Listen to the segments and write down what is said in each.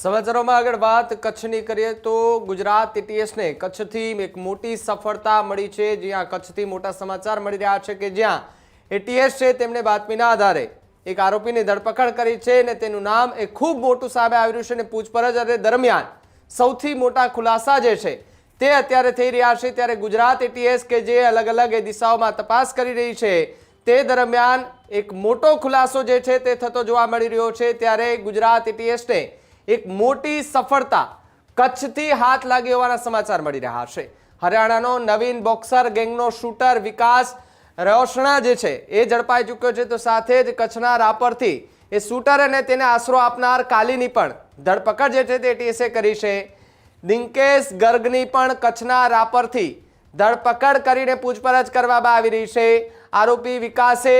સમાચારોમાં આગળ વાત કચ્છની કરીએ તો ગુજરાત ટીટીએસને કચ્છથી એક મોટી સફળતા મળી છે. જ્યાં કચ્છથી મોટા સમાચાર મળી રહ્યા છે કે જ્યાં એટીએસ છે તેમણે બાતમીના આધારે એક આરોપીની ધરપકડ કરી છે અને તેનું નામ એ ખૂબ મોટું સામે આવી રહ્યું છે અને પૂછપરછ અને દરમિયાન સૌથી મોટા ખુલાસા જે છે તે અત્યારે થઈ રહ્યા છે. ત્યારે ગુજરાત એટીએસ કે જે અલગ અલગ એ દિશાઓમાં તપાસ કરી રહી છે તે દરમિયાન એક મોટો ખુલાસો જે છે તે થતો જોવા મળી રહ્યો છે. ત્યારે ગુજરાત એટીએસને એક મોટી સફળતા કચ્છથી હાથ લાગી હોવાના સમાચાર મળી રહ્યા છે. હરિયાણાનો નવીન બોક્સર ગેંગનો શૂટર વિકાસ રોશણા જે છે એ ઝડપાઈ ચૂક્યો છે. તો સાથે જ કચ્છના રાપરથી એ શૂટર અને તેને આશરો આપનાર કાલીની પણ ધરપકડ જે છે તે ટીએસએ કરી છે. દિંકેશ ગર્ગની પણ કચ્છના રાપરથી ધરપકડ કરીને પૂછપરછ કરવામાં આવી રહી છે. આરોપી વિકાસે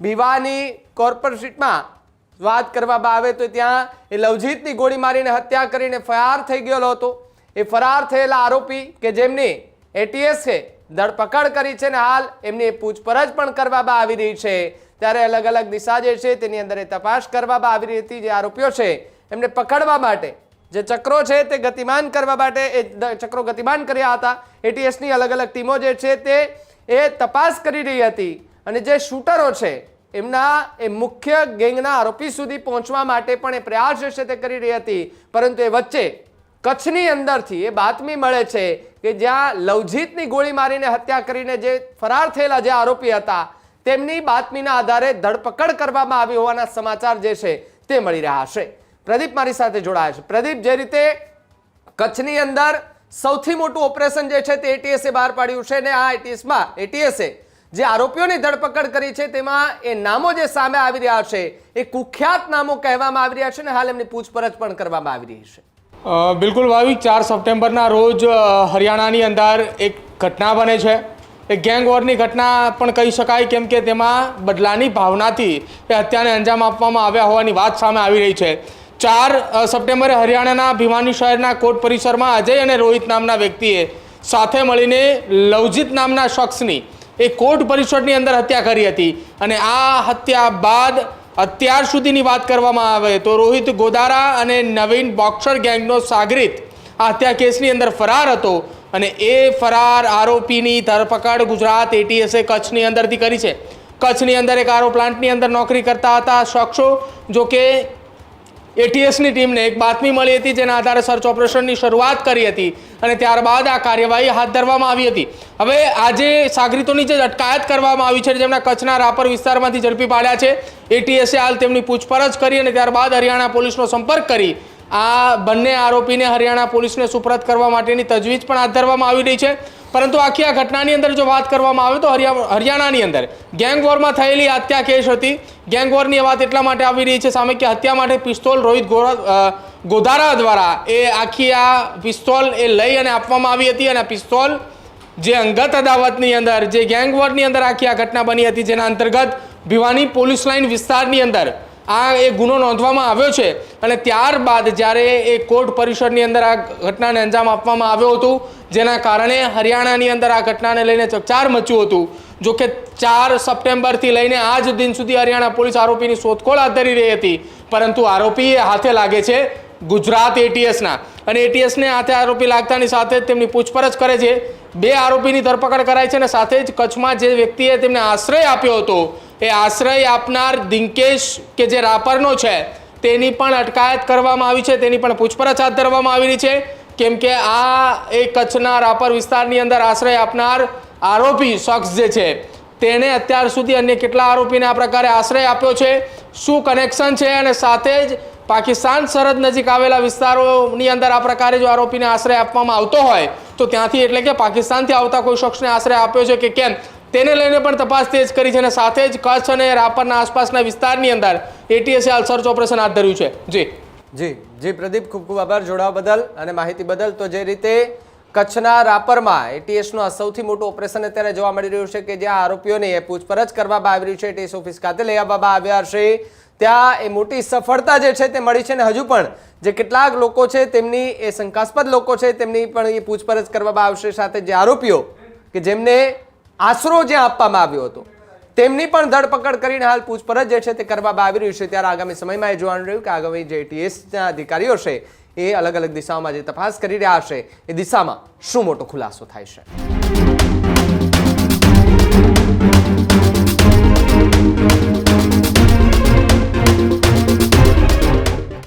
ભીવાની કોર્પોરેશનમાં વાત કરવામાં આવે તો ત્યાં એ લવજીતની ગોળી મારીને હત્યા કરીને ફરાર થઈ ગયેલો હતો. એ ફરાર થયેલા આરોપી કે જેમની એટીએસે ધરપકડ કરી છે ને હાલ એમની પૂછપરછ પણ કરવામાં આવી રહી છે. ત્યારે અલગ અલગ દિશા જે છે તેની અંદર એ તપાસ કરવામાં આવી રહી હતી. જે આરોપીઓ છે, એમને પકડવા માટે જે ચક્રો છે તે ગતિમાન કરવા માટે એ ચક્રો ગતિમાન કર્યા હતા. એટીએસની અલગ અલગ ટીમો જે છે તે એ તપાસ કરી રહી હતી. અને જે શૂટરો છે એમના, એ મુખ્ય ગેંગના આરોપી સુધી પહોંચવા માટે પણ એ પ્રયાસ છે તે કરી રહી હતી. પરંતુ એ વચ્ચે કચ્છની અંદરથી એ બાતમી મળે છે કે જ્યાં લવજીતની ગોળી મારીને હત્યા કરીને જે ફરાર થયેલા જે આરોપી હતા, તેમની બાતમીના આધારે ધરપકડ કરવામાં આવી હોવાના સમાચાર જે છે તે મળી રહ્યા છે. પ્રદીપ મારી સાથે જોડાયા છે. પ્રદીપ, જે રીતે કચ્છની અંદર સૌથી મોટું ઓપરેશન જે છે તે એટીએસે બહાર પાડ્યું છે ને આ એટીએસમાં એટીએસે જે આરોપીઓની ધરપકડ કરી છે, તેમાં એ નામો જે સામે આવી રહ્યા છે, એ કુખ્યાત નામો કહેવામાં આવી રહ્યા છે ને હાલ એમની પૂછપરછ પણ કરવામાં આવી રહી છે. બિલકુલ ભાવિક, ચાર સપ્ટેમ્બરના રોજ હરિયાણાની અંદર એક ઘટના બને છે. એ ગેંગ વોરની ઘટના પણ કહી શકાય કેમ કે તેમાં બદલાની ભાવનાથી એ હત્યાને અંજામ આપવામાં આવ્યા હોવાની વાત સામે આવી રહી છે. ચાર સપ્ટેમ્બરે હરિયાણાના ભિવાની શહેરના કોર્ટ પરિસરમાં અજય અને રોહિત નામના વ્યક્તિએ સાથે મળીને લવજીત નામના શખ્સની એ કોર્ટ પરિષદની અંદર હત્યા કરી હતી. અને આ હત્યા બાદ અત્યાર સુધીની વાત કરવામાં આવે તો રોહિત ગોદારા અને નવીન બોક્સર ગેંગનો સાગરીત આ હત્યા કેસની અંદર ફરાર હતો. અને એ ફરાર આરોપીની ધરપકડ ગુજરાત એટીએસે કચ્છની અંદરથી કરી છે. કચ્છની અંદર એક આરો પ્લાન્ટની અંદર નોકરી કરતા હતા શખ્સો જો કે એટીએસની ટીમને એક બાતમી મળી હતી જેના આધારે સર્ચ ઓપરેશનની શરૂઆત કરી હતી અને ત્યારબાદ આ કાર્યવાહી હાથ ધરવામાં આવી હતી. હવે આજે સાગરીતોની જે અટકાયત કરવામાં આવી છે જેમના કચ્છના રાપર વિસ્તારમાંથી ઝડપી પાડ્યા છે. એટીએસે હાલ તેમની પૂછપરછ કરી અને ત્યારબાદ હરિયાણા પોલીસનો સંપર્ક કરી આ બંને આરોપીને હરિયાણા પોલીસને સુપરત કરવા માટેની તજવીજ પણ હાથ ધરવામાં આવી રહી છે. પરંતુ આખી આ ઘટનાની અંદર જો વાત કરવામાં આવે તો હરિયા, હરિયાણાની અંદર ગેંગવોરમાં થયેલી હત્યા કેસ હતી. ગેંગવોરની વાત એટલા માટે આવી રહી છે, સામે કે હત્યા માટે પિસ્તોલ રોહિત ગોધારા દ્વારા એ આખી આ પિસ્તોલ એ લઈ અને આપવામાં આવી હતી અને આ પિસ્તોલ જે અંગત અદાવતની અંદર, જે ગેંગવોરની અંદર આખી આ ઘટના બની હતી, જેના અંતર્ગત ભિવાની પોલીસ લાઇન વિસ્તારની અંદર આ એ ગુનો નોંધવામાં આવ્યો છે અને ત્યારબાદ જ્યારે એ કોર્ટ પરિષદની અંદર આ ઘટનાને અંજામ આપવામાં આવ્યો હતો, જેના કારણે હરિયાણાની અંદર આ ઘટનાને લઈને ચકચાર મચ્યું હતું. જો કે ચાર સપ્ટેમ્બરથી લઈને આજ દિન સુધી હરિયાણા પોલીસ આરોપીની શોધખોળ હાથ ધરી રહી હતી. પરંતુ આરોપી એ હાથે લાગે છે ગુજરાત એટીએસના અને એટીએસને હાથે આરોપી લાગતાની સાથે તેમની પૂછપરછ કરે છે. બે આરોપીની ધરપકડ કરાઈ છે અને સાથે જ કચ્છમાં જે વ્યક્તિએ તેમને આશ્રય આપ્યો હતો, એ આશ્રય આપનાર દિંકેશ કે જે રાપરનો છે, તેની પણ અટકાયત કરવામાં આવી છે, તેની પણ પૂછપરછ હાથ ધરવામાં આવી રહી છે. કેમ કે આ એ કચ્છના રાપર વિસ્તારની અંદર આશ્રય આપનાર આરોપી શખ્સ જે છે તેણે અત્યાર સુધી અન્ય કેટલા આરોપીને આ પ્રકારે આશ્રય આપ્યો છે, શું કનેક્શન છે અને સાથે જ પાકિસ્તાન સરહદ નજીક આવેલા વિસ્તારોની અંદર આ પ્રકારે જો આરોપીને આશ્રય આપવામાં આવતો હોય તો ત્યાંથી એટલે કે પાકિસ્તાનથી આવતા કોઈ શખ્સને આશ્રય આપ્યો છે કે કેમ? તેને લઈને પણ તપાસ તેજ કરી છે અને સાથે જ કચ્છ અને રાપરના આસપાસના વિસ્તારની અંદર એટીએસે હાલ સર્ચ ઓપરેશન હાથ ધર્યું છે. જી. જી જી પ્રદીપ, ખૂબ ખૂબ આભાર જોડાવા બદલ અને માહિતી બદલ. તો જે રીતે કચ્છના રાપરમાં એટીએસનું આ સૌથી મોટું ઓપરેશન અત્યારે જોવા મળી રહ્યું છે કે જ્યાં આરોપીઓની પૂછપરછ કરવામાં આવી રહી છે એટીએસ ઓફિસ ખાતે લઈ આવવામાં આવ્યા છે ત્યાં એ મોટી સફળતા જે છે તે મળી છે ને હજુ પણ જે કેટલાક લોકો છે તેમની, એ શંકાસ્પદ લોકો છે, તેમની પણ એ પૂછપરછ કરવામાં આવશે સાથે જે આરોપીઓ કે જેમને આશરો જ્યાં આપવામાં આવ્યો હતો, તેમની પણ ધરપકડ કરીને હાલ પૂછપરછ જે છે તે કરવામાં આવી રહ્યું છે. ત્યારે આગામી સમયમાં એ જોવાનું રહ્યું કે આગામી જે ટીએસના અધિકારીઓ છે, એ અલગ અલગ દિશાઓમાં જે તપાસ કરી રહ્યા છે, એ દિશામાં શું મોટો ખુલાસો થાય છે?